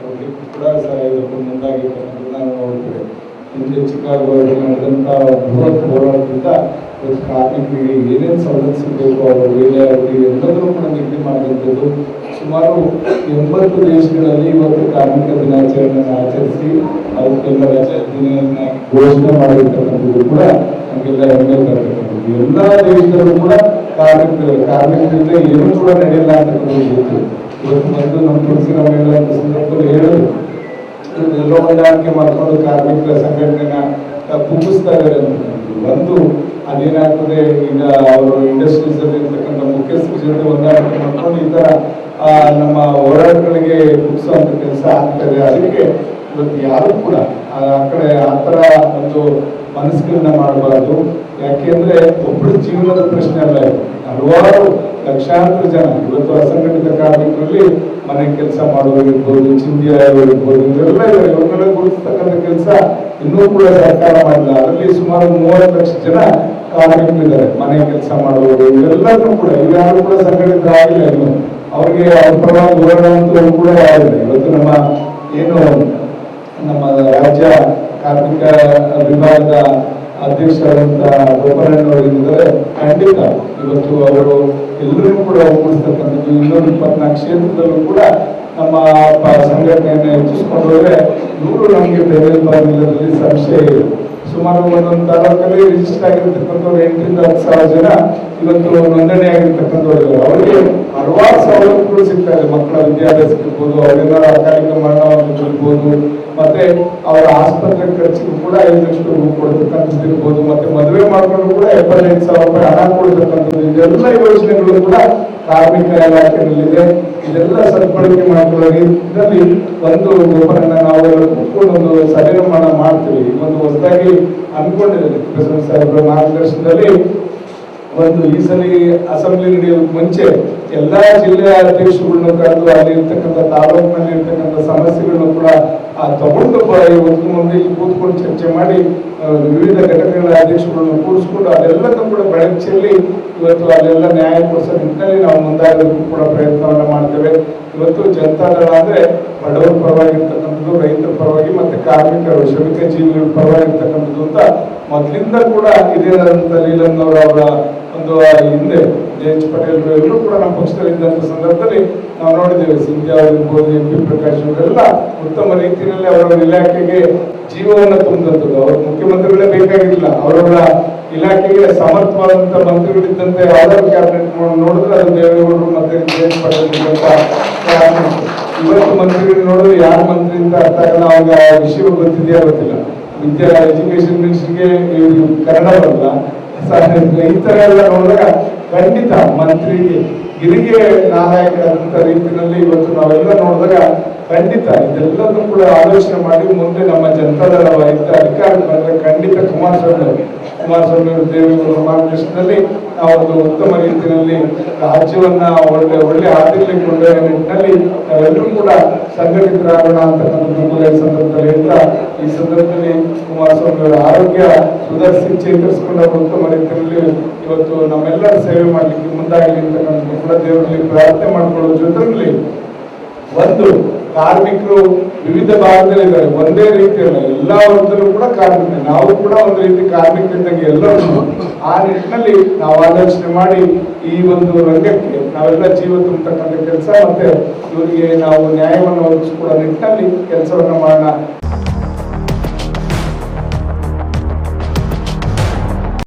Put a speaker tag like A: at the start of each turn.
A: ಕೊಡಲಿಕ್ಕೆ ಕೂಡ ಸಹ ಇವತ್ತು ಮುಂದಾಗಿರ್ತಕ್ಕಂಥದ್ದು ನಾವು ನೋಡ್ತೇವೆ ಹಿಂದೆ ಚಿಕಾಗೋದಲ್ಲಿ ನಡೆದಂಥ ಬೃಹತ್ ಹೋರಾಟದಿಂದ ಇವತ್ತು ಕಾರ್ಮಿಕರಿಗೆ ಏನೇನು ಸವಲತ್ತು ಸಿಗಬೇಕು, ಅವರ ವೇಳೆ ಅವರಿಗೆ ಎಲ್ಲದನ್ನೂ ಕೂಡ ನಿಗದಿ ಮಾಡಿದಂಥದ್ದು ಸುಮಾರು ಎಂಬತ್ತು ದೇಶಗಳಲ್ಲಿ ಇವತ್ತು ಕಾರ್ಮಿಕ ದಿನಾಚರಣೆಯನ್ನು ಆಚರಿಸಿ, ಅದಕ್ಕೆಲ್ಲ ರಜೆ ದಿನ ಘೋಷಣೆ ಮಾಡಿರ್ತಕ್ಕಂಥದ್ದು ಕೂಡ ನಮಗೆಲ್ಲ ಹೆಮ್ಮೆ ತರಬೇಕು ಎಲ್ಲ ದೇಶದಲ್ಲೂ ಕೂಡ ಕಾರ್ಮಿಕರು ಕಾರ್ಮಿಕರಿಂದ ಏನೂ ಕೂಡ ನಡೆಯಲ್ಲ ಅಂತಕ್ಕಂಥದ್ದು ಗೊತ್ತು. ಇವತ್ತು ಬಂದು ನಮ್ಮ ತುಳಸಿ ನಮ್ಮೆಲ್ಲ ಸಂದರ್ಭದಲ್ಲಿ ಹೇಳೋದು ಎಲ್ಲೋ ಹೊಂದಾಣಿಕೆ ಮಾಡಿಕೊಂಡು ಕಾರ್ಮಿಕರ ಸಂಘಟನೆನ ಕುಗ್ಗಿಸ್ತಾ ಇದ್ದಾರೆ ಬಂದು ಒಂದು ಅದೇನಾಗ್ತದೆ, ಈಗ ಅವರು ಇಂಡಸ್ಟ್ರೀಸ್ ಅಲ್ಲಿ ಇರ್ತಕ್ಕಂಥ ಮುಖ್ಯಸ್ಥರ ಜೊತೆ ಹೊಂದಾಣಿಕೆ ಮಾಡ್ಕೊಂಡು ಈ ತರ ನಮ್ಮ ಹೋರಾಟಗಳಿಗೆ ಕುಗ್ಸುವಂತ ಕೆಲಸ ಆಗ್ತದೆ ಅದಕ್ಕೆ ಇವತ್ತು ಯಾರು ಕೂಡ, ಆ ಕಡೆ ಆ ಥರ ಒಂದು ಮನಸ್ಸುಗಳನ್ನ ಮಾಡಬಾರ್ದು. ಯಾಕೆಂದ್ರೆ ಒಬ್ಬರು ಜೀವನದ ಪ್ರಶ್ನೆ ಅಲ್ಲ ಇದು. ಹಲವಾರು ಲಕ್ಷಾಂತರ ಜನ, ಇವತ್ತು ಅಸಂಘಟಿತ ಕಾರ್ಮಿಕರಲ್ಲಿ ಮನೆ ಕೆಲಸ ಮಾಡುವವರು ಇರ್ಬೋದು ಚಿಂದಿ ಆಗಿರ್ಬೋದು ಇವರೆಲ್ಲ ಇದ್ದಾರೆ. ಇವ್ರನ್ನೆಲ್ಲ ಗುರುತಿಸ್ತಕ್ಕಂಥ ಕೆಲಸ ಇನ್ನೂ ಕೂಡ ಸರ್ಕಾರ ಮಾಡಿಲ್ಲ. ಅದರಲ್ಲಿ ಸುಮಾರು ಮೂವತ್ತು ಲಕ್ಷ ಜನ ಕಾರ್ಮಿಕರಿದ್ದಾರೆ. ಮನೆ ಕೆಲಸ ಮಾಡುವವರು ಇವೆಲ್ಲರೂ ಕೂಡ, ಇವ್ಯಾರು ಕೂಡ ಸಂಘಟಿತರಾಗಿಲ್ಲ ಇನ್ನು. ಅವ್ರಿಗೆ ಅವ್ರ ಹೋರಾಡುವಂಥವ್ರು ಕೂಡ ಯಾರಿಲ್ಲ. ಇವತ್ತು ನಮ್ಮ ಏನು, ನಮ್ಮ ರಾಜ್ಯ ಕಾರ್ಮಿಕ ವಿಭಾಗದ ಅಧ್ಯಕ್ಷರಾದಂಥ ಗೋಪಾಲಣ್ಣವರಿದ್ದಾರೆ ಖಂಡಿತ ಇವತ್ತು ಅವರು ಎಲ್ಲರೂ ಕೂಡ ಒಗ್ಗೂಡಿಸ್ತಕ್ಕಂಥದ್ದು ಇನ್ನೂರ ಇಪ್ಪತ್ನಾಲ್ಕು ಕ್ಷೇತ್ರದಲ್ಲೂ ಕೂಡ ನಮ್ಮ ಸಂಘಟನೆಯನ್ನು ಹೆಚ್ಚಿಸ್ಕೊಂಡು ಹೋದ್ರೆ ನೂರು ನಮಗೆ ಬೇರೆ ಬೆಲೆಯಲ್ಲಿ ಸಂಶಯ ಇದೆ ಸುಮಾರು ಒಂದೊಂದು ತಾಲೂಕಲ್ಲಿ ರಿಜಿಸ್ಟರ್ ಆಗಿರ್ತಕ್ಕಂಥವ್ರು ಎಂಟರಿಂದ ಹತ್ತು ಸಾವಿರ ಜನ ಇವತ್ತು ನೋಂದಣಿ ಆಗಿರ್ತಕ್ಕಂಥವ್ರು. ಅವರಿಗೆ ಹಲವಾರು ಸವಲತ್ತುಗಳು ಇದೆ ಮಕ್ಕಳ ವಿದ್ಯಾಭ್ಯಾಸ ಇರ್ಬೋದು ಅವರೆಲ್ಲ ಅಕಾಲಿಕ ಮರಣವನ್ನು ಮತ್ತೆ ಅವರ ಆಸ್ಪತ್ರೆ ಖರ್ಚಿಗೂ ಕೂಡ ಐದು ಲಕ್ಷ ರೂಪಾಯಿ ಕೊಡ್ತಕ್ಕಂಥದ್ದು ಇರ್ಬೋದು. ಮತ್ತೆ ಮದುವೆ ಮಾಡ್ಕೊಂಡು ಕೂಡ ಎಪ್ಪತ್ತೈದು ಸಾವಿರ ರೂಪಾಯಿ ಹಣ ಕೊಡ್ತಕ್ಕಂಥದ್ದು ಇದೆಲ್ಲ ಯೋಜನೆಗಳು ಕೂಡ ಕಾರ್ಮಿಕ ಇಲಾಖೆಯಲ್ಲಿದೆ. ಇದೆಲ್ಲ ಸದ್ಬಳಕೆ ಮಾಡಿಕೊಳ್ಳಿ ಇದರಲ್ಲಿ ಒಂದು ಗೋಪನನ್ನ ನಾವು ಒಂದು ಸಭೆ ಮಾಡ ಮಾಡ್ತೀವಿ. ಒಂದು ಹೊಸದಾಗಿ ಅನ್ಕೊಂಡಿದ್ದೇವೆ. ಪ್ರೆಸಿಡೆಂಟ್ ಸಾಹೇಬರ ಮಾರ್ಗದರ್ಶನದಲ್ಲಿ ಒಂದು ಈ ಸಲ ಅಸೆಂಬ್ಲಿ ನಡೆಯೋದಕ್ಕೆ ಮುಂಚೆ ಎಲ್ಲಾ ಜಿಲ್ಲೆಯ ಅಧ್ಯಕ್ಷರುಗಳನ್ನು ಕರೆದು ಅಲ್ಲಿ ಇರ್ತಕ್ಕಂಥ ತಾಲೂಕಿನಲ್ಲಿ ಇರ್ತಕ್ಕಂಥ ಸಮಸ್ಯೆಗಳನ್ನು ಕೂಡ ತಗೊಂಡು ಇವತ್ತು ಮುಂದೆ ಇಲ್ಲಿ ಕೂತ್ಕೊಂಡು ಚರ್ಚೆ ಮಾಡಿ ವಿವಿಧ ಘಟಕಗಳ ಆದೇಶಗಳನ್ನು ಕೂರಿಸ್ಕೊಂಡು ಅದೆಲ್ಲದನ್ನು ಕೂಡ ಬೆಳಕು ಚೆಲ್ಲಿ ಇವತ್ತು ಅಲ್ಲೆಲ್ಲ ನ್ಯಾಯ ಕೊಡಿಸೋ ನಿಟ್ಟಿನಲ್ಲಿ ನಾವು ಮುಂದಾಗೋದಕ್ಕೂ ಕೂಡ ಪ್ರಯತ್ನವನ್ನು ಮಾಡ್ತೇವೆ. ಇವತ್ತು ಜನತಾದಳ ಅಂದ್ರೆ ಬಡವರ ಪರವಾಗಿರ್ತಕ್ಕಂಥದ್ದು, ರೈತರ ಪರವಾಗಿ ಮತ್ತೆ ಕಾರ್ಮಿಕರು ಶ್ರಮಿಕ ಜೀವಿಗಳ ಪರವಾಗಿರ್ತಕ್ಕಂಥದ್ದು ಅಂತ ಮೊದಲಿಂದ ಕೂಡ ಇದೇ ಲೀಲನ್ ಅವರ ಒಂದು ಹಿಂದೆ ಜೆ ಎಚ್ ಪಟೇಲ್ ಎಲ್ಲರೂ ಕೂಡ ನಮ್ಮ ಪಕ್ಷದಲ್ಲಿದ್ದಂಥ ಸಂದರ್ಭದಲ್ಲಿ ನಾವು ನೋಡಿದ್ದೇವೆ ಸಿಂಧ್ಯಾ ಇರ್ಬೋದು ಎಂ ಪಿ ಪ್ರಕಾಶ್ ಇವರೆಲ್ಲ ಉತ್ತಮ ರೀತಿಯಲ್ಲಿ ಅವರ ಇಲಾಖೆಗೆ ಜೀವವನ್ನು ತುಂಬಿದಂಥದ್ದು. ಅವರು ಮುಖ್ಯಮಂತ್ರಿಗಳೇ ಬೇಕಾಗಿಲ್ಲ ಅವರವರ ಇಲಾಖೆಗೆ ಸಮರ್ಥವಾದಂತ ಮಂತ್ರಿಗಳಿದ್ದಂತೆ ಅವರ ಕ್ಯಾಬಿನೆಟ್ ನೋಡಿದ್ರೆ ಅದು ದೇವೇಗೌಡರು ಮತ್ತೆ ಜೆ ಎಚ್ ಪಟೇಲ್ ಇವತ್ತು ಮಂತ್ರಿಗಳು ನೋಡಿದ್ರೆ ಯಾರ ಮಂತ್ರಿ ಅಂತ ಅರ್ಥ ಆಗಲ್ಲ ಅವಾಗ ವಿಷಯ ಗೊತ್ತಿದೆಯಾ ಗೊತ್ತಿಲ್ಲ. ವಿದ್ಯಾ ಎಜುಕೇಶನ್ ಮಿನಿಸ್ಟರ್ಗೆ ಕನ್ನಡ ಬರಲ್ಲ. ಸ- ಈ ತರ ಎಲ್ಲ ನೋಡಿದಾಗ ಖಂಡಿತ ಮಂತ್ರಿಗೆ, ಗಿರಿಗೆ ನಾಯಕರಂತ ರೀತಿಯಲ್ಲಿ ಇವತ್ತು ನಾವೆಲ್ಲ ನೋಡಿದಾಗ ಖಂಡಿತ ಇದೆಲ್ಲದನ್ನು ಕೂಡ ಆಲೋಚನೆ ಮಾಡಿ ಮುಂದೆ ನಮ್ಮ ಜನತಾದಳ ಅಧಿಕಾರಕ್ಕೆ ಅಧಿಕಾರ ಬಂದ್ರೆ ಖಂಡಿತ ಕುಮಾರಸ್ವಾಮಿ ಕುಮಾರಸ್ವಾಮಿ ದೇವೇಗೌಡರ ಮಾರ್ಗದರ್ಶನದಲ್ಲಿ ಒಂದು ಉತ್ತಮ ರೀತಿಯಲ್ಲಿ ರಾಜ್ಯವನ್ನ ಒಳ್ಳೆ ಒಳ್ಳೆ ಹಾದಿಯಲ್ಲಿ ಕೊಂಡೊಯ್ಯ ನಿಟ್ಟಿನಲ್ಲಿ ನಾವೆಲ್ಲರೂ ಕೂಡ ಸಂಘಟಿತರಾಗೋಣ ಅಂತಕ್ಕಂಥದ್ದು ಕೂಡ ಈ ಸಂದರ್ಭದಲ್ಲಿ ಹೇಳ್ತಾ, ಈ ಸಂದರ್ಭದಲ್ಲಿ ಕುಮಾರಸ್ವಾಮಿ ಅವರ ಆರೋಗ್ಯ ಸುಧಾರಿಸಿ ಚೇತರಿಸಿಕೊಂಡ ಉತ್ತಮ ರೀತಿಯಲ್ಲಿ ಇವತ್ತು ನಮ್ಮೆಲ್ಲರ ಸೇವೆ ಮಾಡಲಿಕ್ಕೆ ಮುಂದಾಗಲಿ ಅಂತಕ್ಕಂಥದ್ದು ಕೂಡ ದೇವರಲ್ಲಿ ಪ್ರಾರ್ಥನೆ ಮಾಡಿಕೊಳ್ಳುವ ಜೊತೆಯಲ್ಲಿ ಒಂದು ಕಾರ್ಮಿಕರು ವಿವಿಧ ಭಾಗದಲ್ಲಿದ್ದಾರೆ ಒಂದೇ ರೀತಿಯಲ್ಲ, ಎಲ್ಲ ವರ್ಗದಲ್ಲೂ ಕೂಡ ಕಾರ್ಮಿಕ ನಾವು ಕೂಡ ಒಂದು ರೀತಿ ಕಾರ್ಮಿಕರಿದ್ದಂಗೆ ಎಲ್ಲರೂ ಆ ನಿಟ್ಟಿನಲ್ಲಿ ನಾವು ಆಲೋಚನೆ ಮಾಡಿ ಈ ಒಂದು ರಂಗಕ್ಕೆ ನಾವೆಲ್ಲ ಜೀವ ತುಂಬತಕ್ಕಂಥ ಕೆಲಸ ಮತ್ತೆ ಇವರಿಗೆ ನಾವು ನ್ಯಾಯವನ್ನು ಒದಗಿಸ್ಕೊಡೋ ನಿಟ್ಟಿನಲ್ಲಿ ಕೆಲಸವನ್ನು ಮಾಡೋಣ.